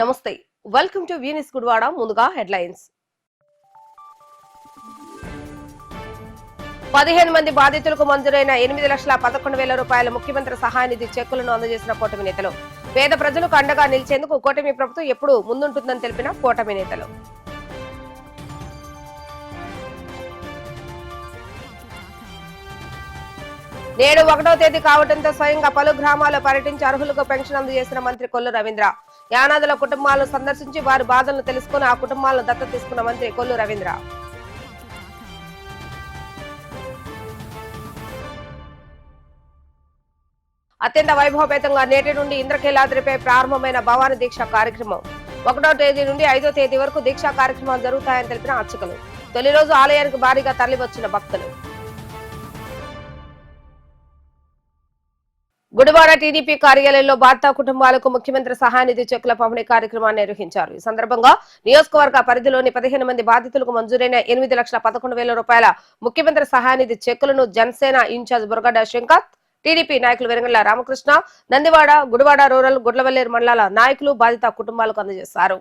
నమస్తే. Welcome to వీనిస్ Gudwada ముందుగా headlines పదిహేను మంది బాధితులకు మంజూరైన ఎనిమిది లక్షల పదకొండు వేల రూపాయల ముఖ్యమంత్రి సహాయ నిధి చెక్కులను అందజేసిన కూటమి నేతలు. పేద ప్రజలకు అండగా నిలిచేందుకు కూటమి ప్రభుత్వం ఎప్పుడూ ముందుంటుందని తెలిపిన కూటమి నేతలు. నేడు ఒకటో తేదీ కావడంతో స్వయంగా పలు గ్రామాల్లో పర్యటించి అర్హులకు పెన్షన్ అందజేసిన మంత్రి కొల్లు రవీంద్ర. యానాదుల కుటుంబాలను సందర్శించి వారి బాధలను తెలుసుకుని ఆ కుటుంబాలను దత్తత తీసుకున్న మంత్రి కొల్లు రవీంద్ర. అత్యంత వైభవపేతంగా నేటి నుండి ఇంద్రకీలాద్రిపై ప్రారంభమైన భవాని దీక్ష కార్యక్రమం. ఒకటో తేదీ నుండి ఐదో తేదీ వరకు దీక్షా కార్యక్రమాలు జరుగుతాయని తెలిపిన అర్చకులు. తొలి రోజు ఆలయానికి భారీగా తరలివచ్చిన భక్తులు. గుడివాడ టీడీపీ కార్యాలయంలో బాధిత కుటుంబాలకు ముఖ్యమంత్రి సహాయనిధి చెక్కుల పంపిణీ కార్యక్రమాన్ని నిర్వహించారు. ఈ సందర్భంగా నియోజకవర్గ పరిధిలోని పదిహేను మంది బాధితులకు మంజూరైన ఎనిమిది లక్షల పదకొండు వేల రూపాయల ముఖ్యమంత్రి సహాయనిధి చెక్కులను Janasena in charge Buragadda Shankar TDP నాయకులు వెరంగళ్ళ రామకృష్ణ నందివాడ గుడివాడ రూరల్ గుడ్లవల్లేరు మండలాల నాయకులు బాధిత కుటుంబాలకు అందజేశారు.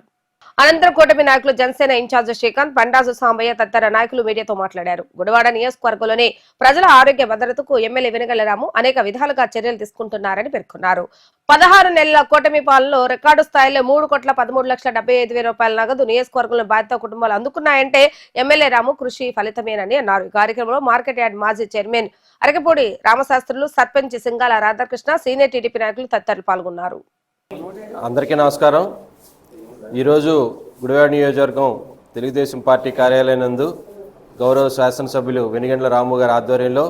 అనంతరం కూటమి నాయకులు జనసేన ఇన్ఛార్జ్ శ్రీకాంత్ బండాజు సాంబయ్య తదితర నాయకులు మీడియాతో మాట్లాడారు. గుడివాడ నియోజకవర్గంలోని ప్రజల ఆరోగ్య భద్రతకు ఎమ్మెల్యే వెనుగళ్ళ రాము అనేక విధాలుగా చర్యలు తీసుకుంటున్నారని పేర్కొన్నారు. పదహారు నెలల కూటమి పాలనలో రికార్డు స్థాయిలో మూడు కోట్ల పదమూడు లక్షల డెబ్బై ఐదు వేల రూపాయల నగదు నియోజకవర్గంలో బాధిత కుటుంబాలు అందుకున్నాయంటే ఎమ్మెల్యే రాము కృషి ఫలితమేనని అన్నారు. ఈ కార్యక్రమంలో మార్కెట్ యార్డ్ మాజీ chairman Arakapudi Ramasastrulu sarpanch Singala Radhakrishna senior TDP నాయకులు తదితరులు పాల్గొన్నారు. అందరికీ నమస్కారం. ఈరోజు గుడివాడ నియోజకవర్గం తెలుగుదేశం పార్టీ కార్యాలయం నందు గౌరవ శాసనసభ్యులు వెనుగండ్ల రాము గారి ఆధ్వర్యంలో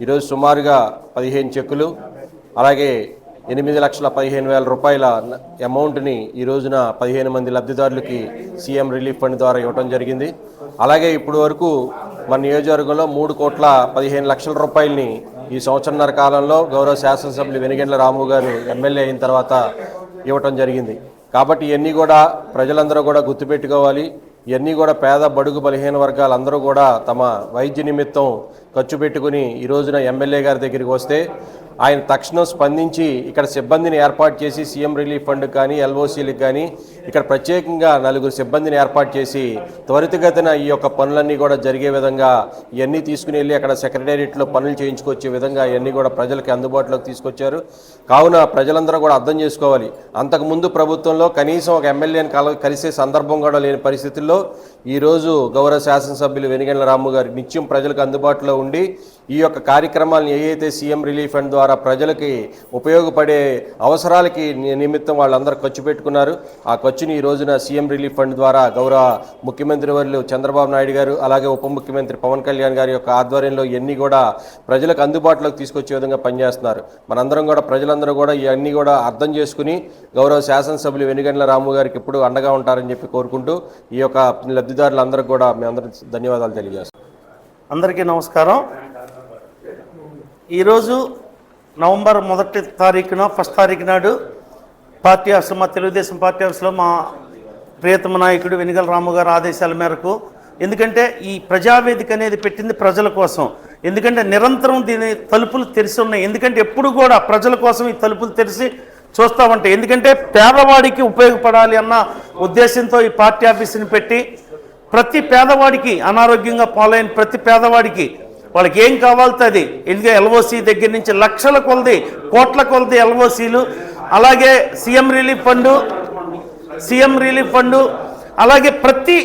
ఈరోజు సుమారుగా పదిహేను చెక్కులు అలాగే ఎనిమిది లక్షల పదిహేను వేల రూపాయల అమౌంట్ని ఈ రోజున పదిహేను మంది లబ్ధిదారులకి సీఎం రిలీఫ్ ఫండ్ ద్వారా ఇవ్వడం జరిగింది. అలాగే ఇప్పటి వరకు మన నియోజకవర్గంలో మూడు కోట్ల పదిహేను లక్షల రూపాయలని ఈ సంవత్సరంన్నర కాలంలో గౌరవ శాసనసభ్యులు వెనుగండ్ల రాము గారు ఎమ్మెల్యే అయిన తర్వాత ఇవ్వటం జరిగింది. కాబట్టి ఇవన్నీ కూడా ప్రజలందరూ కూడా గుర్తుపెట్టుకోవాలి. ఇవన్నీ కూడా పేద బడుగు బలహీన వర్గాలు అందరూ కూడా తమ వైద్య నిమిత్తం ఖర్చు పెట్టుకుని ఈ రోజున ఎమ్మెల్యే గారి దగ్గరికి వస్తే ఆయన తక్షణం స్పందించి ఇక్కడ సిబ్బందిని ఏర్పాటు చేసి సీఎం రిలీఫ్ ఫండ్ కానీ ఎల్ఓసీలకు కానీ ఇక్కడ ప్రత్యేకంగా నలుగురు సిబ్బందిని ఏర్పాటు చేసి త్వరితగతిన ఈ యొక్క పనులన్నీ కూడా జరిగే విధంగా ఇవన్నీ తీసుకుని వెళ్ళి అక్కడ సెక్రటేరియట్లో పనులు చేయించుకొచ్చే విధంగా ఇవన్నీ కూడా ప్రజలకు అందుబాటులోకి తీసుకొచ్చారు. కావున ప్రజలందరూ కూడా అర్థం చేసుకోవాలి. అంతకుముందు ప్రభుత్వంలో కనీసం ఒక ఎమ్మెల్యేని కల కలిసే సందర్భం కూడా లేని పరిస్థితుల్లో ఈరోజు గౌరవ శాసనసభ్యులు వెనిగండ్ల రాము గారు నిత్యం ప్రజలకు అందుబాటులో ఉండి ఈ యొక్క కార్యక్రమాలను ఏవైతే సీఎం రిలీఫ్ ఫండ్ ద్వారా ప్రజలకి ఉపయోగపడే అవసరాలకి నిమిత్తం వాళ్ళందరూ ఖర్చు పెట్టుకున్నారు. ఆ ఖర్చుని ఈ రోజున సీఎం రిలీఫ్ ఫండ్ ద్వారా గౌరవ ముఖ్యమంత్రి వర్యులు చంద్రబాబు నాయుడు గారు అలాగే ఉప ముఖ్యమంత్రి పవన్ కళ్యాణ్ గారి యొక్క ఆధ్వర్యంలో ఇవన్నీ కూడా ప్రజలకు అందుబాటులోకి తీసుకొచ్చే విధంగా పనిచేస్తున్నారు. మనందరం కూడా ప్రజలందరూ కూడా ఇవన్నీ కూడా అర్థం చేసుకుని గౌరవ శాసనసభ్యులు వెనుగండ్ల రాము గారికి ఎప్పుడు అండగా ఉంటారని చెప్పి కోరుకుంటూ ఈ యొక్క లబ్ధిదారులందరికీ కూడా మేమందరం ధన్యవాదాలు తెలియజేస్తాం అందరికీ నమస్కారం. ఈరోజు నవంబర్ మొదటి తారీఖున ఫస్ట్ తారీఖు నాడు పార్టీ హౌస్లో మా తెలుగుదేశం పార్టీ హౌస్లో మా ప్రియతమ నాయకుడు వెనుగల రాము గారు ఆదేశాల మేరకు. ఎందుకంటే ఈ ప్రజావేదిక అనేది పెట్టింది ప్రజల కోసం. ఎందుకంటే నిరంతరం దీని తలుపులు తెరిచి ఉన్నాయి. ఎందుకంటే ఎప్పుడు కూడా ప్రజల కోసం ఈ తలుపులు తెరిచి చూస్తూ ఉంటాయి ఎందుకంటే పేదవాడికి ఉపయోగపడాలి అన్న ఉద్దేశంతో ఈ పార్టీ ఆఫీస్ని పెట్టి ప్రతి పేదవాడికి అనారోగ్యంగా పాలైన ప్రతి పేదవాడికి వాళ్ళకి ఏం కావాలితే అది ఎందుకంటే ఎల్ఓసి దగ్గర నుంచి లక్షల కొలది కోట్ల కొలది ఎల్ఓసీలు. అలాగే CM relief fund CM relief fund అలాగే ప్రతి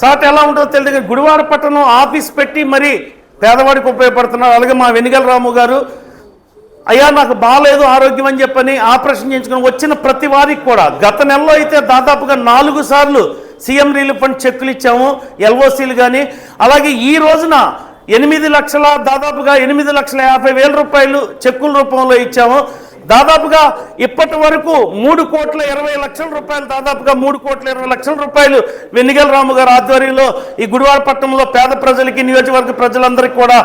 సాట్ ఎలా ఉంటుందో తెలియదు కానీ గుడివాడ పట్టణం ఆఫీస్ పెట్టి మరి పేదవాడికి ఉపయోగపడుతున్నారు. అలాగే మా వెనిగల రాము గారు అయ్యా నాకు బాగాలేదు ఆరోగ్యం అని చెప్పని ఆపరేషన్ చేయించుకుని వచ్చిన ప్రతి వారికి కూడా గత నెలలో అయితే దాదాపుగా నాలుగు సార్లు సీఎం రిలీఫ్ ఫండ్ చెక్కులు ఇచ్చాము ఎల్ఓసీలు కానీ అలాగే ఈ రోజున ఎనిమిది లక్షల దాదాపుగా ఎనిమిది లక్షల యాభై వేల రూపాయలు చెక్కుల రూపంలో ఇచ్చాము. దాదాపుగా ఇప్పటి వరకు మూడు కోట్ల ఇరవై లక్షల రూపాయలు దాదాపుగా మూడు కోట్ల ఇరవై లక్షల రూపాయలు వెన్నిగల రాము గారి ఆధ్వర్యంలో ఈ గుడివాడపట్నంలో పేద ప్రజలకి నియోజకవర్గ ప్రజలందరికీ కూడా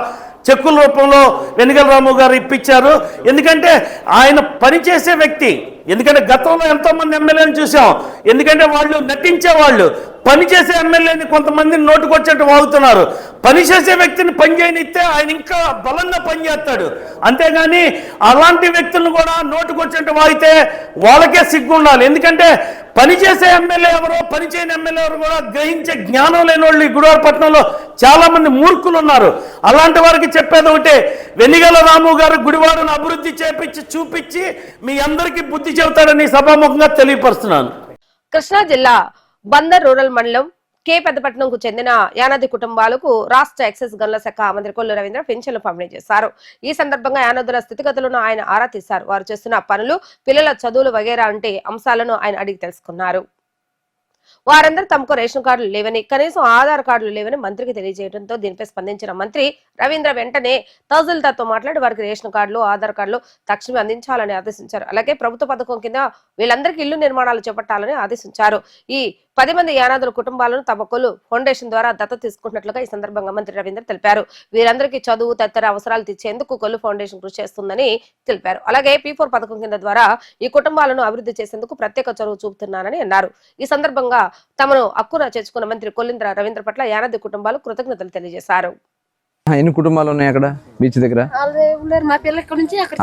చెక్కుల రూపంలో వెనుగల రాము గారు ఇప్పించారు. ఎందుకంటే ఆయన పనిచేసే వ్యక్తి ఎందుకంటే గతంలో ఎంతోమంది ఎమ్మెల్యేని చూసాం ఎందుకంటే వాళ్ళు నటించే వాళ్ళు పనిచేసే ఎమ్మెల్యేని కొంతమంది నోటుకొచ్చినట్టు వాగుతున్నారు. పనిచేసే వ్యక్తిని పని చేయనిస్తే ఆయన ఇంకా బలంగా పనిచేస్తాడు అంతేగాని అలాంటి వ్యక్తులను కూడా నోటుకొచ్చినట్టు వాగితే వాళ్ళకే సిగ్గు ఉండాలి ఎందుకంటే పనిచేసే ఎమ్మెల్యే ఎవరో పనిచేయని ఎమ్మెల్యే ఎవరు కూడా గ్రహించే జ్ఞానం లేని వాళ్ళు ఈ గుడివారపట్నంలో చాలా మంది మూర్ఖులు ఉన్నారు అలాంటి వారికి చెప్పేది ఒకటే వెనిగల రాము గారు గుడివాడను అభివృద్ధి చేపించి చూపించి మీ అందరికీ బుద్ధి చెబుతాడని సభాముఖంగా తెలియపరుస్తున్నాను. కృష్ణా జిల్లా బందర్ రూరల్ మండలం కే పెద్దపట్నంకు చెందిన యానాది కుటుంబాలకు రాష్ట్ర ఎక్సైజ్ గన్ల శాఖ మంత్రి కొల్లు రవీంద్ర పెన్షన్లు పంపిణీ చేశారు. ఈ సందర్భంగా యానాదుల స్థితిగతులను ఆయన ఆరా తీశారు. వారు చేస్తున్న పనులు పిల్లల చదువులు వగేరా అంటే అంశాలను ఆయన అడిగి తెలుసుకున్నారు. వారందరూ తమకు రేషన్ కార్డులు లేవని కనీసం ఆధార్ కార్డులు లేవని మంత్రికి తెలియజేయడంతో దీనిపై స్పందించిన మంత్రి రవీంద్ర వెంటనే తహసీల్దార్తో మాట్లాడి వారికి రేషన్ కార్డులు ఆధార్ కార్డులు తక్షణమే అందించాలని ఆదేశించారు. అలాగే ప్రభుత్వ పథకం కింద వీళ్ళందరికీ ఇల్లు నిర్మాణాలు చేపట్టాలని ఆదేశించారు. ఈ పది మంది యానాదుల కుటుంబాలను తమ కొలు ఫౌండేషన్ ద్వారా దత్తత తీసుకుంటున్నట్లుగా ఈ సందర్భంగా మంత్రి రవీంద్ర తెలిపారు. వీరందరికీ చదువు తదితర అవసరాలు తీర్చేందుకు కొల్లు ఫౌండేషన్ కృషి చేస్తుందని తెలిపారు. అలాగే పీ ఫోర్ పథకం కింద ద్వారా ఈ కుటుంబాలను అభివృద్ధి చేసేందుకు ప్రత్యేక చొరవ చూపుతున్నానని అన్నారు. ఈ సందర్భంగా తమను అక్కున చేర్చుకున్న మంత్రి కొల్లింద్ర రవీంద్ర పట్ల యానాది కుటుంబాలు కృతజ్ఞతలు తెలియజేశారు. ఆ, ఎన్ని కుటుంబాలు ఉన్నాయి అక్కడ బీచ్ దగ్గర?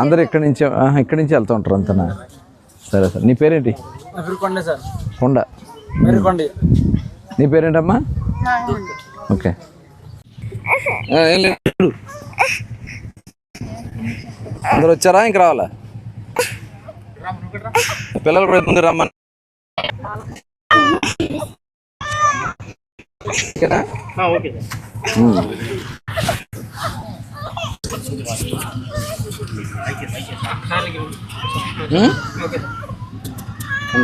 అందరు ఇక్కడి నుంచి ఇక్కడి నుంచి వెళ్తూ ఉంటారు అంతనా? సరే సరే. నీ పేరేంటి? కొండ. మెరుకొండి. నీ పేరేంటమ్మా? ఓకే. అందరు వచ్చారా? ఇంక రావాలా? పిల్లలు కూడా ముందు రమ్మని?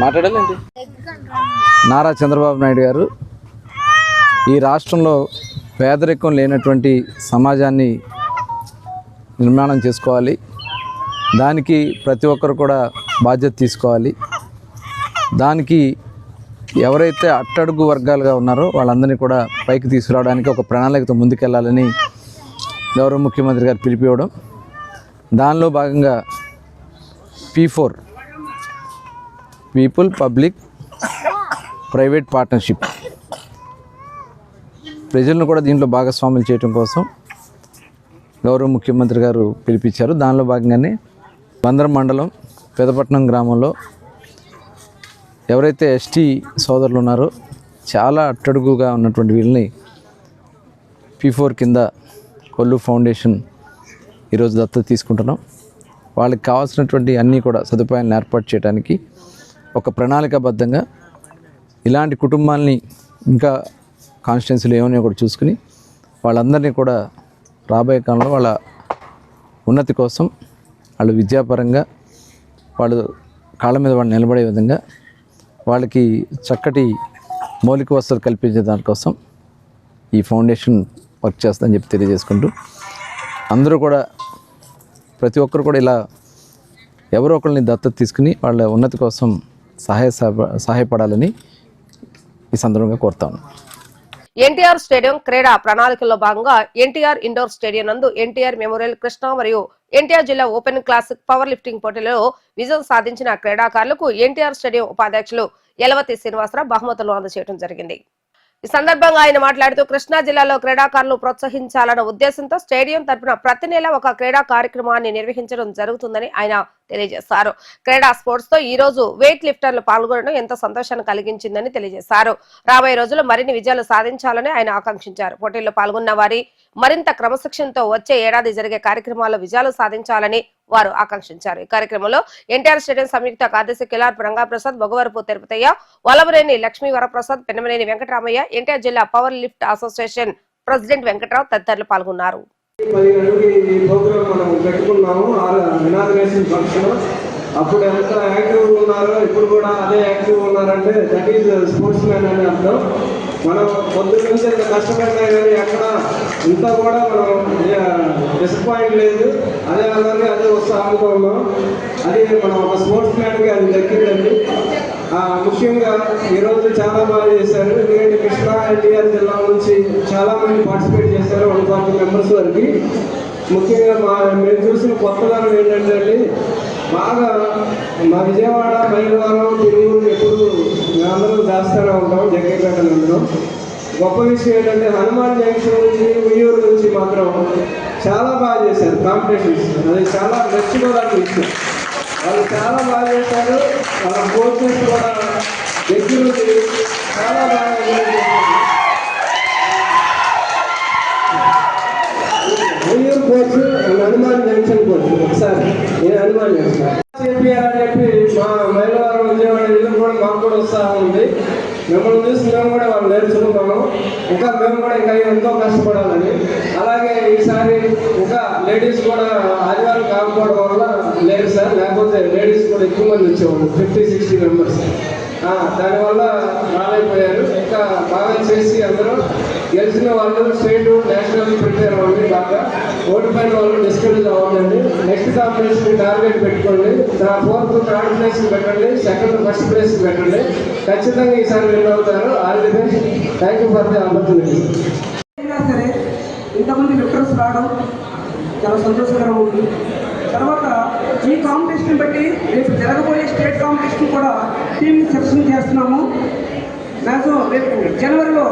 మాట్లాడాలేంటి నారా చంద్రబాబు నాయుడు గారు ఈ రాష్ట్రంలో పేదరికం లేనటువంటి సమాజాన్ని నిర్మాణం చేసుకోవాలి. దానికి ప్రతి ఒక్కరు కూడా బాధ్యత తీసుకోవాలి. దానికి ఎవరైతే అట్టడుగు వర్గాలుగా ఉన్నారో వాళ్ళందరినీ కూడా పైకి తీసుకురావడానికి ఒక ప్రణాళికతో ముందుకెళ్ళాలని గౌరవ ముఖ్యమంత్రి గారు పిలిపివ్వడం. దానిలో భాగంగా P four people public private partnership. ప్రజలను కూడా దీంట్లో భాగస్వాములు చేయడం కోసం గౌరవ ముఖ్యమంత్రి గారు పిలిపించారు. దానిలో భాగంగానే బందరం మండలం పెదపట్నం గ్రామంలో ఎవరైతే ఎస్టీ సోదరులు ఉన్నారో చాలా అట్టడుగుగా ఉన్నటువంటి వీళ్ళని పీ ఫోర్ కింద కొల్లు ఫౌండేషన్ ఈరోజు దత్తత తీసుకుంటున్నాం. వాళ్ళకి కావాల్సినటువంటి అన్నీ కూడా సదుపాయాలను ఏర్పాటు చేయడానికి ఒక ప్రణాళికాబద్ధంగా ఇలాంటి కుటుంబాలని ఇంకా కాన్స్టిట్యున్సీలు ఏమని కూడా చూసుకుని వాళ్ళందరినీ కూడా రాబోయే కాలంలో వాళ్ళ ఉన్నతి కోసం వాళ్ళు విద్యాపరంగా వాళ్ళు కాళ్ళ మీద వాళ్ళు నిలబడే విధంగా వాళ్ళకి చక్కటి మౌలిక వసతులు కల్పించే దానికోసం ఈ ఫౌండేషన్ వర్క్ చేస్తుందని చెప్పి తెలియజేసుకుంటూ అందరూ కూడా ప్రతి ఒక్కరు కూడా ఇలా ఎవరో ఒకరిని దత్తత తీసుకుని వాళ్ళ ఉన్నతి కోసం సహాయ సహాయపడాలని ఈ సందర్భంగా కోరుతాను ఎన్టీఆర్ స్టేడియం క్రీడా ప్రణాళికల్లో భాగంగా ఎన్టీఆర్ ఇండోర్ స్టేడియం నందు ఎన్టీఆర్ మెమోరియల్ కృష్ణ మరియు ఎన్టీఆర్ జిల్లా ఓపెన్ క్లాసిక్ పవర్ లిఫ్టింగ్ పోటీలలో విజయం సాధించిన క్రీడాకారులకు ఎన్టీఆర్ స్టేడియం ఉపాధ్యక్షులు యలవతి శ్రీనివాసరావు బహుమతులు అందజేయడం జరిగింది. ఈ సందర్భంగా ఆయన మాట్లాడుతూ కృష్ణా జిల్లాలో క్రీడాకారులను ప్రోత్సహించాలన్న ఉద్దేశంతో స్టేడియం తరపున ప్రతి నెల ఒక క్రీడా కార్యక్రమాన్ని నిర్వహించడం జరుగుతుందని ఆయన తెలియజేశారు. క్రీడా స్పోర్ట్స్తో ఈ రోజు వెయిట్ లిఫ్టర్లు పాల్గొనడం ఎంతో సంతోషాన్ని కలిగించిందని తెలియజేశారు. రాబోయే రోజుల్లో మరిన్ని విజయాలు సాధించాలని ఆయన ఆకాంక్షించారు. పోటీల్లో పాల్గొన్న వారి మరింత క్రమశిక్షణతో వచ్చే ఏడాది జరిగే కార్యక్రమాల్లో విజయాలు సాధించాలని వారు ఆకాంక్షించారు. ఈ కార్యక్రమంలో ఎన్టీఆర్ స్టేడియం సంయుక్త కార్యదర్శి కిలార్ రంగాప్రసాద్ బొగవరపు తిరుపతయ్య వలవరేని లక్ష్మీ వరప్రసాద్ పెనమనేని వెంకటరామయ్య ఎన్టీఆర్ జిల్లా power lift association president Venkatrao తదితరులు పాల్గొన్నారు. పది గంటలకి ఈ ప్రోగ్రామ్ మనం పెట్టుకున్నాము. Inauguration function. అప్పుడు ఎంత యాక్టివ్గా ఉన్నారో? ఇప్పుడు కూడా అదే యాక్టివ్గా ఉన్నారంటే దట్ ఈజ్ స్పోర్ట్స్ మ్యాన్ అని అర్థం. మనం పొద్దున్న నుంచి ఎంత కష్టపడినా కానీ అక్కడ ఇంత కూడా మనం డిసప్పాయింట్ లేదు. అదే అలాగే అదే ఉత్సాహంగా ఉన్నాం. అది మనం ఒక స్పోర్ట్స్ మ్యాన్కి అది దక్కిందండి. ముఖ్యంగా ఈరోజు చాలా బాగా చేశారు. ఎందుకంటే కృష్ణా ఎన్టీఆర్ జిల్లా నుంచి చాలా మంది పార్టిసిపేట్ చేశారు. వన్ ఫార్టీ మెంబర్స్ వరకు. ముఖ్యంగా మా మేము చూసిన కొత్తదనం ఏంటంటే అండి బాగా మా విజయవాడ మైలవరం తిరువురు ఎప్పుడు మేమందరం చేస్తూనే ఉంటాం జగ్గేపేట అందరం. గొప్ప విషయం ఏంటంటే హనుమాన్ జంక్షన్ నుంచి ఉయ్యూరు నుంచి మాత్రం చాలా బాగా చేశారు కాంపిటీషన్స్ అది చాలా మెచ్చుకోవడానికి విషయం వాళ్ళు చాలా బాగా చేశారు వాళ్ళ కోచెస్ కూడా దగ్గర చాలా బాగా ఎంజాయ్ చేశారు. Uyyuru coach Hanuman junction coach ఒకసారి నేను హనుమాన్ జంక్షన్ చేపియాలని చెప్పి మా మైలవరం విజయవాడ ఇల్లు కూడా మాకు కూడా ఉత్సాహం ఉంది మిమ్మల్ని చూసి మేము కూడా వాళ్ళు నేర్చుకుంటాము ఇంకా మేము కూడా ఇంకా ఎంతో కష్టపడాలని అలాగే ఈసారి ఇంకా లేడీస్ కూడా ఆదివారం కాకపోవడం వల్ల లేదు సార్. లేకపోతే లేడీస్ కూడా ఎక్కువ మంది వచ్చేవాళ్ళు ఫిఫ్టీ సిక్స్టీ మెంబర్స్. దానివల్ల రాలేకపోయారు. ఇంకా బాగా చేసి అందరూ గెలిచిన వాళ్ళు స్టేట్ నేషనల్ ప్రిపేర్ అవ్వండి బాగా ఓడిపోయిన వాళ్ళు డిస్కరేజ్ అవ్వండి నెక్స్ట్ కాంపిటీషన్ టార్గెట్ పెట్టుకోండి. ఫోర్త్ థర్డ్ ప్లేస్ పెట్టండి. సెకండ్ ఫస్ట్ ప్లేస్ పెట్టండి. ఖచ్చితంగా ఈసారి విన్ అవుతారు. All the best thank you for the opportunity. సరే ఇంతమంది విక్టర్స్ రావడం చాలా సంతోషకరంగా ఉంది. తర్వాత ఈ కాంపిటీషన్ బట్టి రేపు జరగబోయే స్టేట్ కాంపిటీషన్ కూడా టీమ్ సెలక్షన్ చేస్తున్నాము. మ్యాక్సిమం రేపు జనవరిలో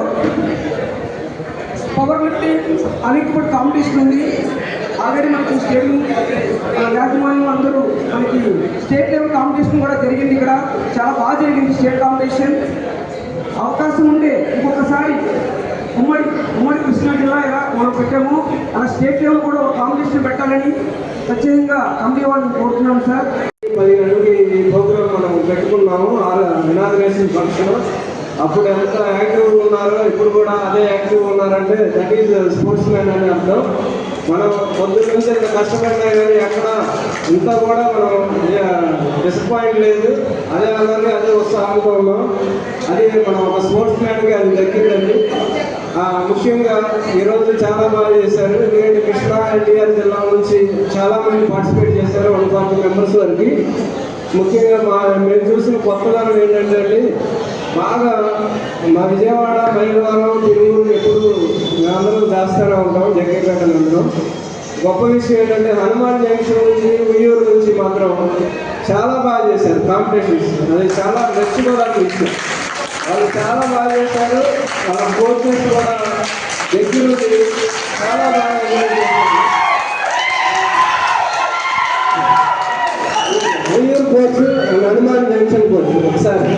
పవర్ లిఫ్టింగ్ అలిక్పూట్ కాంపిటీషన్ ఉంది. ఆల్రెడీ మనకి స్టేట్ యాజమాన్యం అందరూ మనకి స్టేట్ లెవెల్ కాంపిటీషన్ కూడా జరిగింది ఇక్కడ. చాలా బాగా జరిగింది స్టేట్ కాంపిటీషన్. అవకాశం ఉంటే ఇంకొకసారి ఉమ్మడి ఉమ్మడి కృష్ణా జిల్లా ఇలా మనం పెట్టాము. అలా స్టేట్ లెవెల్ కూడా ఒక కాంపిటీషన్ పెట్టాలని ఖచ్చితంగా కమిటీ వాళ్ళని కోరుతున్నాం సార్. పది గంటలకి ఈ ప్రోగ్రామ్ మనం పెట్టుకున్నాము. Inauguration function. అప్పుడు ఎంత యాక్టివ్ ఉన్నారో ఇప్పుడు కూడా అదే యాక్టివ్ ఉన్నారంటే దట్ ఈజ్ స్పోర్ట్స్ మ్యాన్ అని అర్థం. మనం పొద్దున్న నుంచి ఎంత కష్టపడినా కానీ ఎక్కడ ఇంత కూడా మనం డిసప్పాయింట్ లేదు. అదే అలాగే అదే ఉత్సాహంతో ఉన్నాం. అది మనం ఒక స్పోర్ట్స్ మ్యాన్కి అది దక్కిందండి. ముఖ్యంగా ఈరోజు చాలా బాగా చేశారు. ఎందుకంటే కృష్ణా ఎన్టీఆర్ జిల్లా నుంచి చాలా మంది పార్టిసిపేట్ చేశారు వన్ ఫార్టీ మెంబర్స్ వరకు. ముఖ్యంగా మా మేము చూసిన కొత్తదనం ఏంటంటే అండి బాగా మా విజయవాడ మైలవరం తిరువురు ఎప్పుడు అందరూ దాస్తానే ఉంటాం జగ్గేపేట గొప్ప విషయం ఏంటంటే హనుమాన్ జంక్షన్ నుంచి ఉయ్యూరు నుంచి మాత్రం చాలా బాగా చేశారు కాంపిటీషన్స్ అది చాలా మెచ్చుకోవడానికి విషయం వాళ్ళు చాలా బాగా చేశారు. వాళ్ళ కోచెస్ కూడా దగ్గరుండి చాలా బాగా Uyyuru coach Hanuman junction coach ఒకసారి.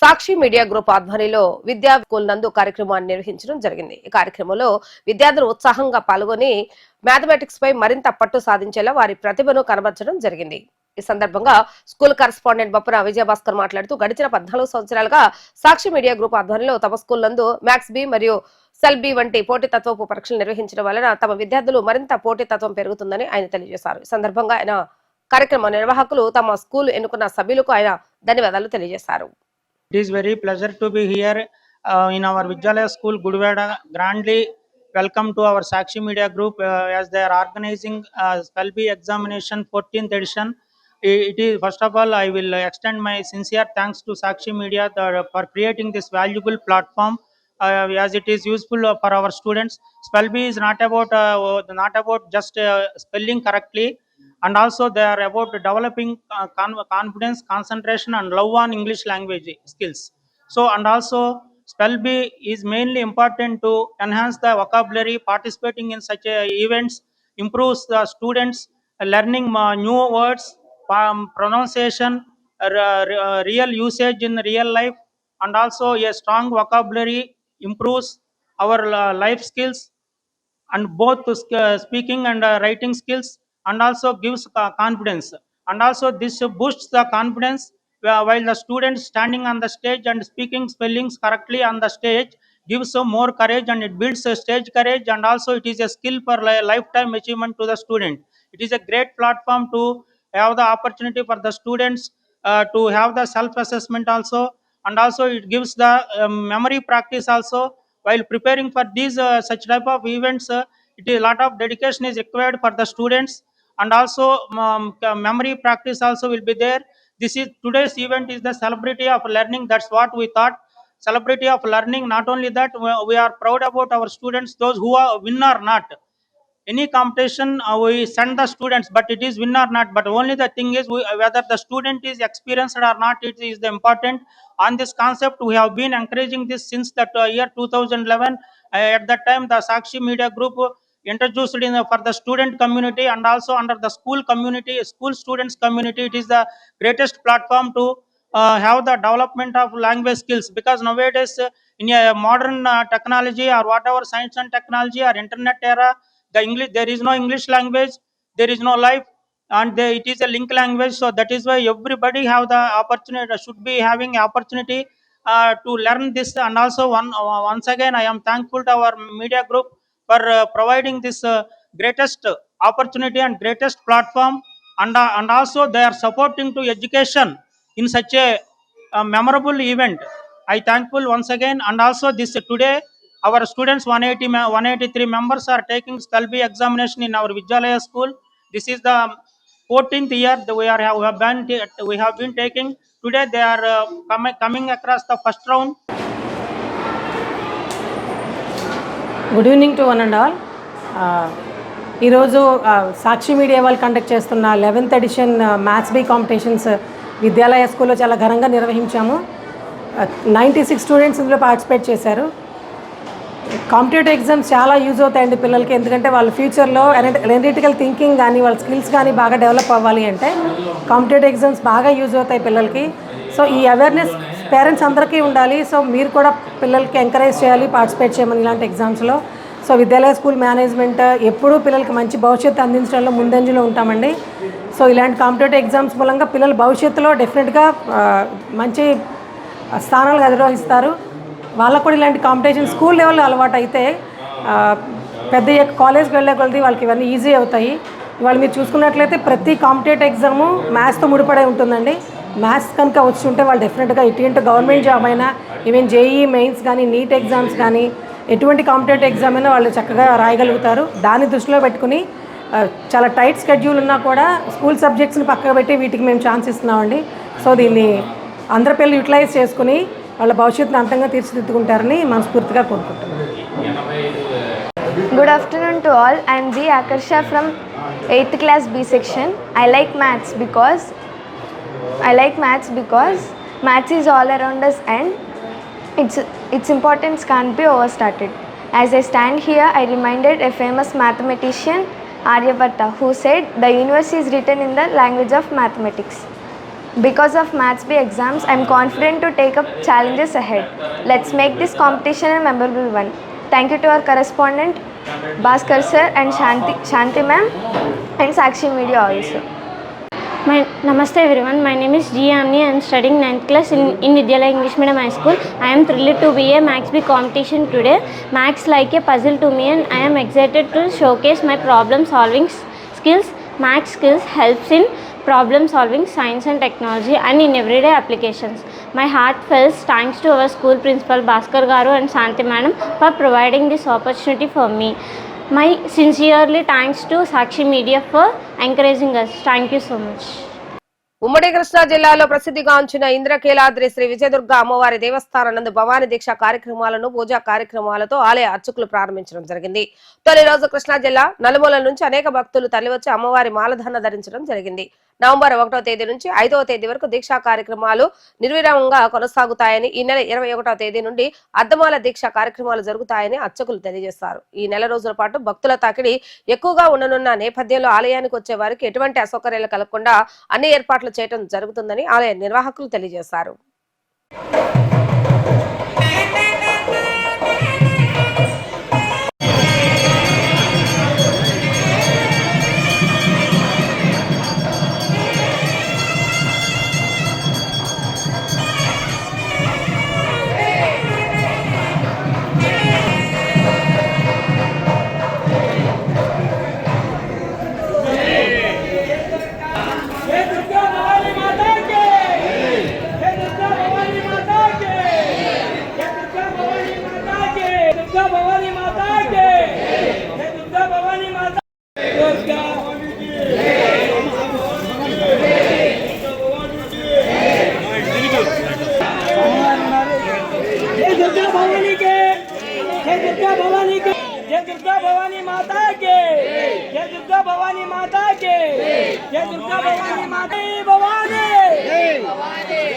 సాక్షి మీడియా గ్రూప్ ఆధ్వర్యంలో విద్యా స్కూల్ నందు కార్యక్రమాన్ని నిర్వహించడం జరిగింది. ఈ కార్యక్రమంలో విద్యార్థులు ఉత్సాహంగా పాల్గొని మ్యాథమెటిక్స్ పై మరింత పట్టు సాధించేలా వారి ప్రతిభను కనబరచడం జరిగింది. ఈ సందర్భంగా స్కూల్ కరస్పాండెంట్ బొప్పన విజయభాస్కర్ మాట్లాడుతూ గడిచిన పద్నాలుగు సంవత్సరాలుగా సాక్షి మీడియా గ్రూప్ ఆధ్వర్యంలో తమ స్కూల్ నందు మ్యాథ్స్ బి మరియు సెల్ బి వంటి పోటీతత్వపు పరీక్షలు నిర్వహించడం వలన తమ విద్యార్థులు మరింత పోటీతత్వం పెరుగుతుందని ఆయన తెలియజేశారు. ఈ సందర్భంగా ఆయన కార్యక్రమ నిర్వాహకులు తమ స్కూల్ ఎన్నుకున్న సభ్యులకు ఆయన ధన్యవాదాలు తెలియజేశారు. In our Vidyalaya school Gudivada grandly welcome to our Sakshi media group as they are organising spell bee examination fourteenth edition it is first of all I will extend my sincere thanks to Sakshi media for creating this valuable platform as it is useful for our students spell bee is not about not about just spelling correctly and also they are about developing uh, con- confidence concentration and love on english language skills. So and also spellbee is mainly important to enhance the vocabulary. Participating in such uh, events improves the students learning uh, new words um, pronunciation uh, uh, real usage in real life. And also a strong vocabulary improves our life skills. And both speaking and writing skills and also gives uh, confidence. And also this boosts the confidence uh, while the student standing on the stage and speaking spellings correctly on the stage gives more courage and it builds a stage courage and also it is a skill for li- lifetime achievement to the student. It is a great platform to have the opportunity for the students uh, to have the self assessment also. And also it gives the um, memory practice also. While preparing for these uh, such type of events uh, it is a lot of dedication is required for the students and also um, memory practice also will be there this is today's event is the celebrity of learning that's what we thought celebrity of learning not only that we are proud about our students those who are win or not any competition, uh, we send the students, but it is win or not. But only the thing is we, whether the student is experienced or not, it is the important. On this concept, we have been encouraging this since that uh, year 2011. Uh, at that time, the Sakshi Media Group introduced in for the student community and also under the school community, school students community. It is the greatest platform to uh, have the development of language skills because nowadays uh, in a modern uh, technology or whatever science and technology or internet era, the English there is no English language, there is no life, and they, it is a link language. So that is why everybody have the opportunity should be having opportunity uh, to learn this. And also one uh, once again, I am thankful to our media group for uh, providing this uh, greatest opportunity and greatest platform. And uh, and also they are supporting to education in such a, memorable event. I thankful once again. And also this today our students 180 183 members are taking B examination in our Vidyalaya school. This is the 14th year that we are we have been we have been taking. Today they are uh, coming coming across the first round. Good evening to one and all. ఈరోజు Sakshi media వాళ్ళు conduct చేస్తున్న eleventh edition maths bee competitions Vidyalaya స్కూల్లో చాలా ఘనంగా నిర్వహించాము. Ninety six students ఇందులో participate చేశారు. Competitive exams చాలా యూజ్ అవుతాయండి పిల్లలకి ఎందుకంటే వాళ్ళ ఫ్యూచర్లో ఎనరిటికల్ థింకింగ్ కానీ వాళ్ళ స్కిల్స్ కానీ బాగా డెవలప్ అవ్వాలి అంటే కాంపిటేటివ్ ఎగ్జామ్స్ బాగా యూజ్ అవుతాయి పిల్లలకి. సో ఈ అవేర్నెస్ పేరెంట్స్ అందరికీ ఉండాలి. సో మీరు కూడా పిల్లలకి ఎంకరేజ్ చేయాలి పార్టిసిపేట్ చేయమని ఇలాంటి ఎగ్జామ్స్లో సో విద్యాలయ స్కూల్ మేనేజ్మెంట్ ఎప్పుడూ పిల్లలకి మంచి భవిష్యత్తు అందించడంలో ముందంజలో ఉంటామండి. సో ఇలాంటి కాంపిటేటివ్ ఎగ్జామ్స్ మూలంగా పిల్లల భవిష్యత్తులో డెఫినెట్గా మంచి స్థానాలు అధిరోహిస్తారు. వాళ్ళకు కూడా ఇలాంటి కాంపిటీషన్ స్కూల్ లెవెల్లో అలవాటు అయితే పెద్ద కాలేజ్కి వెళ్ళే కొలది వాళ్ళకి ఇవన్నీ ఈజీ అవుతాయి. ఇవాళ మీరు చూసుకున్నట్లయితే ప్రతి కాంపిటేటివ్ ఎగ్జాము మ్యాథ్స్తో ముడిపడే ఉంటుందండి. మ్యాథ్స్ కనుక వచ్చి ఉంటే వాళ్ళు డెఫినెట్గా ఎటువంటి గవర్నమెంట్ జాబ్ అయినా ఈవెన్ జేఈ మెయిన్స్ కానీ నీట్ ఎగ్జామ్స్ కానీ ఎటువంటి కాంపిటేటివ్ ఎగ్జామ్ అయినా వాళ్ళు చక్కగా రాయగలుగుతారు దాన్ని దృష్టిలో పెట్టుకుని చాలా టైట్ స్కెడ్యూల్ ఉన్నా కూడా స్కూల్ సబ్జెక్ట్స్ని పక్కన పెట్టి వీటికి మేము ఛాన్స్ ఇస్తున్నామండి సో దీన్ని అందరి పిల్లలు యూటిలైజ్ చేసుకుని వాళ్ళ భవిష్యత్తును అంతంగా తీర్చిదిద్దుకుంటారని మనస్ఫూర్తిగా కోరుకుంటున్నాం good afternoon to all I'm am G. Akarsha from 8th class B section. I like maths because I like maths because maths is all around us and its its importance can't be overstated. As I stand here, I reminded a famous mathematician Aryabhatta who said the universe is written in the language of mathematics. Because of Maths B exams, I am confident to take up challenges ahead. Let's make this competition a memorable one. Thank you to our correspondent Bhaskar sir and Shanti, Shanti ma'am and Sakshi Media also. My Namaste everyone. My name is G. Anni. I am studying 9th class in, in Vidyalaya English Medium High School. I am thrilled to be a Max B competition today. Max like a puzzle to me and I am excited to showcase my problem solving skills. Max skills helps in problem solving, science and technology and in everyday applications. My heart heartfelt thanks to our school principal Bhaskar Garu and Santi Madam for providing this opportunity for me. My sincerely thanks to Sakshi Media for encouraging us. Thank you so much. ఉమ్మడి కృష్ణా జిల్లాలో ప్రసిద్ధిగాంచిన ఇంద్రకీలాద్రి శ్రీ విజయదుర్గ అమ్మవారి దేవస్థానం నందు భవానీ దీక్ష కార్యక్రమాలను పూజా కార్యక్రమాలతో ఆలయ అర్చకులు ప్రారంభించడం జరిగింది. తొలి రోజు కృష్ణా జిల్లా నలుమూలల నుంచి అనేక భక్తులు తరలివచ్చి అమ్మవారి మాలధన ధరించడం జరిగింది. నవంబర్ ఒకటో తేదీ నుంచి ఐదవ తేదీ వరకు దీక్షా కార్యక్రమాలు నిర్విరామంగా కొనసాగుతాయని ఈ నెల ఇరవై ఒకటో తేదీ నుండి అద్దమాల దీక్ష కార్యక్రమాలు జరుగుతాయని అర్చకులు తెలియజేస్తారు ఈ నెల రోజుల పాటు భక్తుల తాకిడి ఎక్కువగా ఉండనున్న నేపథ్యంలో ఆలయానికి వచ్చే వారికి ఎటువంటి అసౌకర్యాలు కలగకుండా అన్ని ఏర్పాట్లు చేయడం జరుగుతుందని ఆలయ నిర్వాహకులు తెలియజేశారు. दुर्गा भवानी माता भवानी।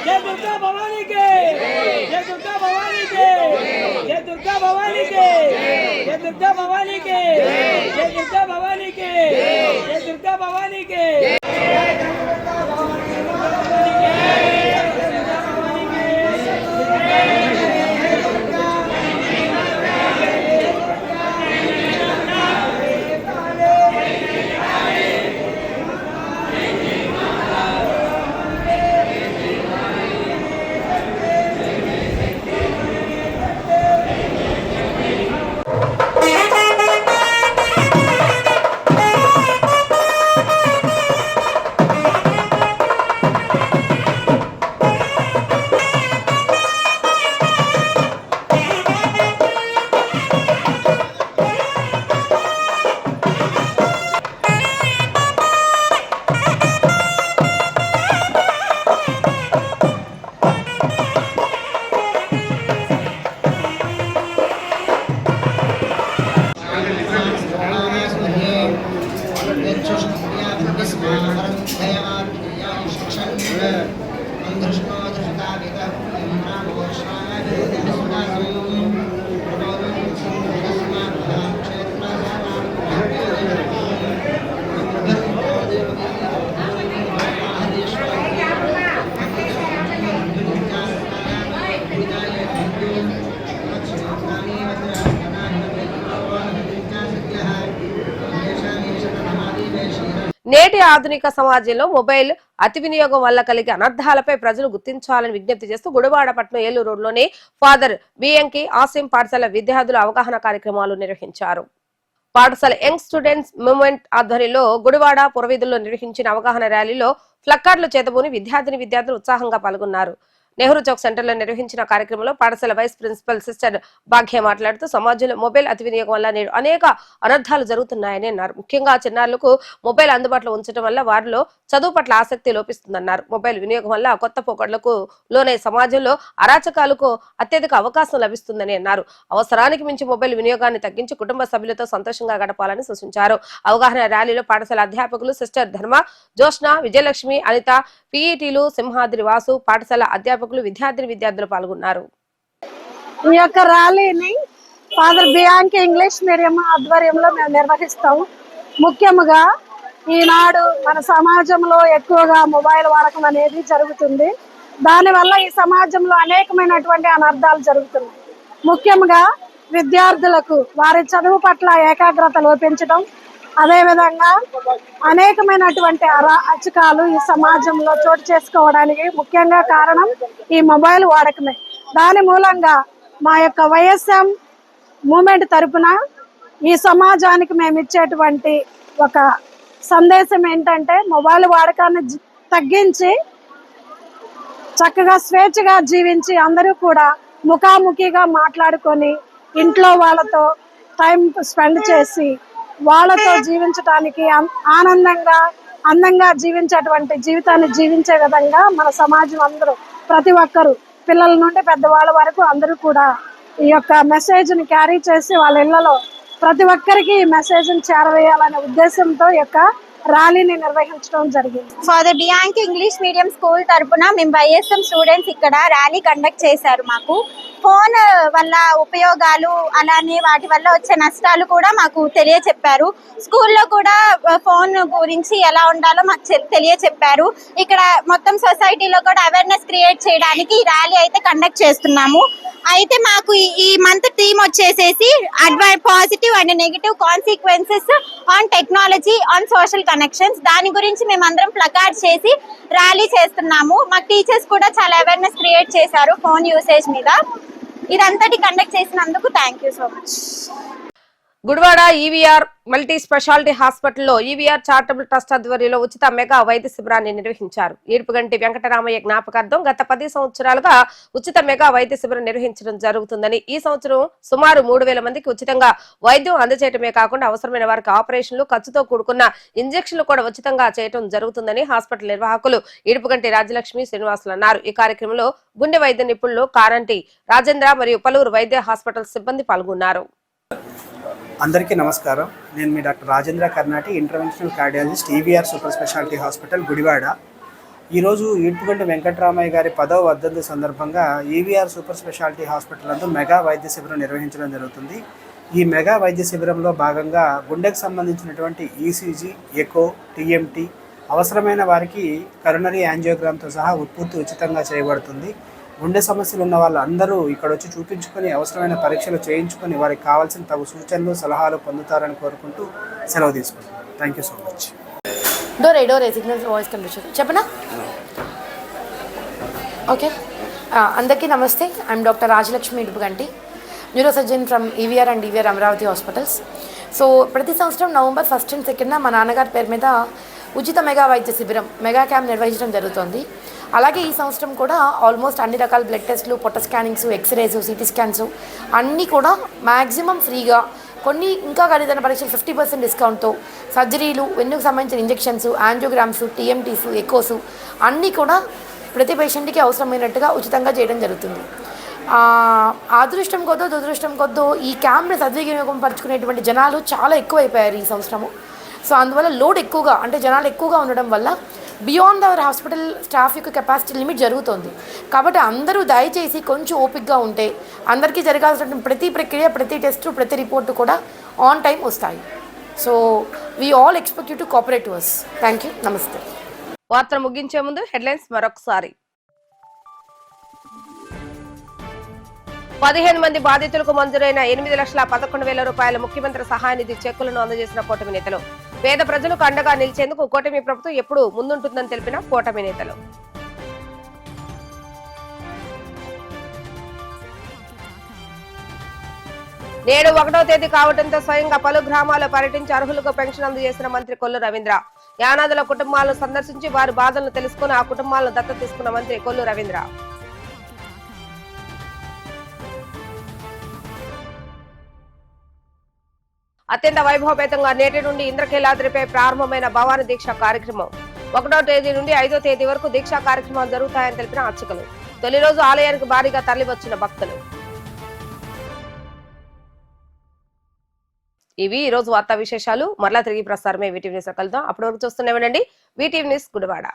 जय दुर्गा भवानी के। जय दुर्गा भवानी के। जय दुर्गा भवानी के। जय दुर्गा भवानी के। जय दुर्गा भवानी के। जय दुर्गा भवानी के। నేటి ఆధునిక సమాజంలో మొబైల్ అతి వినియోగం వల్ల కలిగే అనర్థాలపై ప్రజలు గుర్తించాలని విజ్ఞప్తి చేస్తూ గుడివాడ పట్నం ఏలూరు రోడ్లోని ఫాదర్ బిఎంకి ఆసిం పాఠశాల విద్యార్థుల అవగాహన కార్యక్రమాలు నిర్వహించారు. పాఠశాల యంగ్ స్టూడెంట్స్ మూవ్మెంట్ ఆధ్వర్యంలో గుడివాడ పురవీధుల్లో నిర్వహించిన అవగాహన ర్యాలీలో ఫ్లక్కార్డులు చేతబూని విద్యార్థిని విద్యార్థులు ఉత్సాహంగా పాల్గొన్నారు. నెహ్రూ చౌక్ సెంటర్లో నిర్వహించిన కార్యక్రమంలో పాఠశాల వైస్ ప్రిన్సిపల్ సిస్టర్ భాగ్య మాట్లాడుతూ సమాజంలో మొబైల్ అతి వినియోగం వల్ల నేడు అనేక అనర్థాలు జరుగుతున్నాయని అన్నారు. ముఖ్యంగా చిన్నారులకు మొబైల్ అందుబాటులో ఉంచడం వల్ల వారిలో చదువు పట్ల ఆసక్తి లోపిస్తుందన్నారు. మొబైల్ వినియోగం వల్ల కొత్త పోకడలకు లోనే సమాజంలో అరాచకాలకు అత్యధిక అవకాశం లభిస్తుందని అన్నారు. అవసరానికి మించి మొబైల్ వినియోగాన్ని తగ్గించి కుటుంబ సభ్యులతో సంతోషంగా గడపాలని సూచించారు. అవగాహన ర్యాలీలో పాఠశాల అధ్యాపకులు సిస్టర్ ధర్మ జోష్న విజయలక్ష్మి అనిత పిఈటీలు సింహాద్రి వాసు పాఠశాల అధ్యాపకులు విద్యార్థిని విద్యార్థులు పాల్గొన్నారు. ఈ యొక్క ర్యాలీని ఫాదర్ బియాంకి ఇంగ్లీష్ మీడియం ఆధ్వర్యంలో మేము నిర్వహిస్తాము. ముఖ్యముగా ఈనాడు మన సమాజంలో ఎక్కువగా మొబైల్ వాడకం అనేది జరుగుతుంది. దానివల్ల ఈ సమాజంలో అనేకమైనటువంటి అనర్థాలు జరుగుతున్నాయి. ముఖ్యంగా విద్యార్థులకు వారి చదువు పట్ల ఏకాగ్రత లోపించడం అదేవిధంగా అనేకమైనటువంటి అరాచకాలు ఈ సమాజంలో చోటు చేసుకోవడానికి ముఖ్యంగా కారణం ఈ మొబైల్ వాడకమే. దాని మూలంగా మా యొక్క వైఎస్ఎం మూమెంట్ తరపున ఈ సమాజానికి మేము ఇచ్చేటువంటి ఒక సందేశం ఏంటంటే మొబైల్ వాడకాన్ని తగ్గించి చక్కగా స్వేచ్ఛగా జీవించి అందరూ కూడా ముఖాముఖిగా మాట్లాడుకొని ఇంట్లో వాళ్ళతో టైం స్పెండ్ చేసి వాళ్ళతో జీవించటానికి ఆనందంగా అందంగా జీవించేటువంటి జీవితాన్ని జీవించే విధంగా మన సమాజం అందరూ ప్రతి ఒక్కరు పిల్లల నుండి పెద్దవాళ్ళ వరకు అందరూ కూడా ఈ యొక్క మెసేజ్ని క్యారీ చేసి వాళ్ళ ఇళ్ళలో ప్రతి ఒక్కరికి ఈ మెసేజ్ని చేరవేయాలనే ఉద్దేశంతో యొక్క ర్యాలీని నిర్వహించడం జరిగింది. Father Bianchi English medium school తరపున మేము వైఎస్ఎం స్టూడెంట్స్ ఇక్కడ ర్యాలీ కండక్ట్ చేశారు మాకు. ఫోన్ uh, వల్ల ఉపయోగాలు అలానే వాటి వల్ల వచ్చే నష్టాలు కూడా మాకు తెలియచెప్పారు. స్కూల్లో కూడా uh, ఫోన్ గురించి ఎలా ఉండాలో మాకు తెలియచెప్పారు. ఇక్కడ మొత్తం సొసైటీలో కూడా అవేర్నెస్ క్రియేట్ చేయడానికి ఈ ర్యాలీ అయితే కండక్ట్ చేస్తున్నాము. అయితే మాకు ఈ- ఈ మంత్ థీమ్ వచ్చేసేసి అడ్వై positive and negative consequences on technology on social connections దాని గురించి మేమందరం ప్లకార్డ్ చేసి ర్యాలీ చేస్తున్నాము. మాకు టీచర్స్ కూడా చాలా అవేర్నెస్ క్రియేట్ చేశారు ఫోన్ యూసేజ్ మీద. ఇదంతటి కండక్ట్ చేసినందుకు thank you so much Gudivada EVR multi speciality హాస్పిటల్లో ఈవీఆర్ చారిటబుల్ ట్రస్ట్ ఆధ్వర్యంలో ఉచిత మెగా వైద్య శిబిరాన్ని నిర్వహించారు. ఏడుపుగంటి వెంకటరామయ్య జ్ఞాపకార్థం గత పది సంవత్సరాలుగా ఉచిత మెగా వైద్య శిబిరం నిర్వహించడం జరుగుతుందని ఈ సంవత్సరం సుమారు మూడు వేల మందికి ఉచితంగా వైద్యం అందజేయటమే కాకుండా అవసరమైన వారికి ఆపరేషన్లు ఖర్చుతో కూడుకున్న ఇంజక్షన్లు కూడా ఉచితంగా చేయటం జరుగుతుందని హాస్పిటల్ నిర్వాహకులు ఏడుపుగంటి రాజలక్ష్మి శ్రీనివాసులు అన్నారు. ఈ కార్యక్రమంలో గుండె వైద్య నిపుణులు కారంటి రాజేంద్ర మరియు పలువురు వైద్య హాస్పిటల్ సిబ్బంది పాల్గొన్నారు. అందరికీ నమస్కారం. నేను మీ doctor Rajendra Karnati interventional cardiologist EVR super speciality hospital Gudivada. ఈరోజు ఈడ్పుగంటి వెంకటరామయ్య గారి పదవ వర్ధంతి సందర్భంగా ఈవీఆర్ సూపర్ స్పెషాలిటీ హాస్పిటల్ నందు మెగా వైద్య శిబిరం నిర్వహించడం జరుగుతుంది. ఈ మెగా వైద్య శిబిరంలో భాగంగా గుండెకు సంబంధించినటువంటి ఈసీజీ ఎకో టీఎంటీ అవసరమైన వారికి కరోనరీ యాంజియోగ్రామ్తో సహా ఉత్పత్తి ఉచితంగా చేయబడుతుంది. గుండె సమస్యలు ఉన్న వాళ్ళందరూ ఇక్కడ వచ్చి చూపించుకొని అవసరమైన పరీక్షలు చేయించుకొని వారికి కావాల్సిన తగు సూచనలు సలహాలు పొందుతారని కోరుకుంటూ సెలవు తీసుకుంటున్నాను థ్యాంక్ యూ సో మచ్ డోరే డోరే సిగ్నల్ వాయిస్ కనిపించదు చెప్పనా? ఓకే uh, అందరికీ నమస్తే. I'm doctor Rajalakshmi Idupuganti neurosurgeon from EVR and EVR Amaravati hospitals so ప్రతి సంవత్సరం నవంబర్ ఫస్ట్ అండ్ సెకండ్న మా నాన్నగారి పేరు మీద ఉచిత మెగా వైద్య శిబిరం మెగా క్యాంప్ నిర్వహించడం జరుగుతుంది. అలాగే ఈ సంవత్సరం కూడా ఆల్మోస్ట్ అన్ని రకాల బ్లడ్ టెస్ట్లు పొట్ట స్కానింగ్స్ ఎక్స్రేస్ సిటీ స్కాన్స్ అన్నీ కూడా మ్యాక్సిమం ఫ్రీగా కొన్ని ఇంకా ఖరీదైన పరీక్షలు ఫిఫ్టీ పర్సెంట్ డిస్కౌంట్తో సర్జరీలు వెన్నుకు సంబంధించిన ఇంజెక్షన్స్ యాంజియోగ్రామ్స్ టీఎంటీస్ ఎకోస్ అన్నీ కూడా ప్రతి పేషెంట్కి అవసరమైనట్టుగా ఉచితంగా చేయడం జరుగుతుంది. అదృష్టం కొద్దో దురదృష్టం కొద్దో ఈ క్యాంప్ని సద్వినియోగం పరుచుకునేటువంటి జనాలు చాలా ఎక్కువైపోయారు ఈ సంవత్సరము. సో అందువల్ల లోడ్ ఎక్కువగా అంటే జనాలు ఎక్కువగా ఉండడం వల్ల బియాండ్ అవర్ హాస్పిటల్ స్టాఫ్ యొక్క కెపాసిటీ లిమిట్ జరుగుతోంది. కాబట్టి అందరూ దయచేసి కొంచెం ఓపిక్గా ఉంటే అందరికీ జరగాల్సిన ప్రతి ప్రక్రియ ప్రతి టెస్ట్ ప్రతి రిపోర్టు కూడా ఆన్ టైం వస్తాయి. So we all expect you to cooperate ours thank you నమస్తే వార్తలు ముగించే ముందు హెడ్లైన్స్ మరొకసారి. పదిహేను మంది బాధితులకు మంజూరైన ఎనిమిది లక్షల పదకొండు వేల రూపాయల ముఖ్యమంత్రి సహాయ నిధి చెక్కులను అందజేసిన కూటమి నేతలు. పేద ప్రజలకు అండగా నిలిచేందుకు కూటమి ప్రభుత్వం ఎప్పుడు ముందుంటుందని తెలిపిన కూటమి నేతలు. నేడు ఒకటో తేదీ కావడంతో స్వయంగా పలు గ్రామాల్లో పర్యటించి అర్హులకు పెన్షన్ అందజేసిన మంత్రి కొల్లు రవీంద్ర. యానాదుల కుటుంబాలను సందర్శించి వారి బాధలను తెలుసుకుని ఆ కుటుంబాలను దత్తత తీసుకున్న మంత్రి కొల్లు రవీంద్ర. అత్యంత వైభవపేతంగా నేటి నుండి ఇంద్రకీలాద్రిపై ప్రారంభమైన భవాని దీక్ష కార్యక్రమం. ఒకటో తేదీ నుండి ఐదో తేదీ వరకు దీక్షా కార్యక్రమాలు జరుగుతాయని తెలిపిన అర్చకులు. తొలి రోజు ఆలయానికి భారీగా తరలివచ్చిన భక్తులు. ఇవి ఈ రోజు వార్తా విశేషాలు. మరలా తిరిగి ప్రసారమే వీటీవీ న్యూస్ కలుద్దాం. అప్పటి వరకు చూస్తూనే ఉండండి. VTV news Gudivada.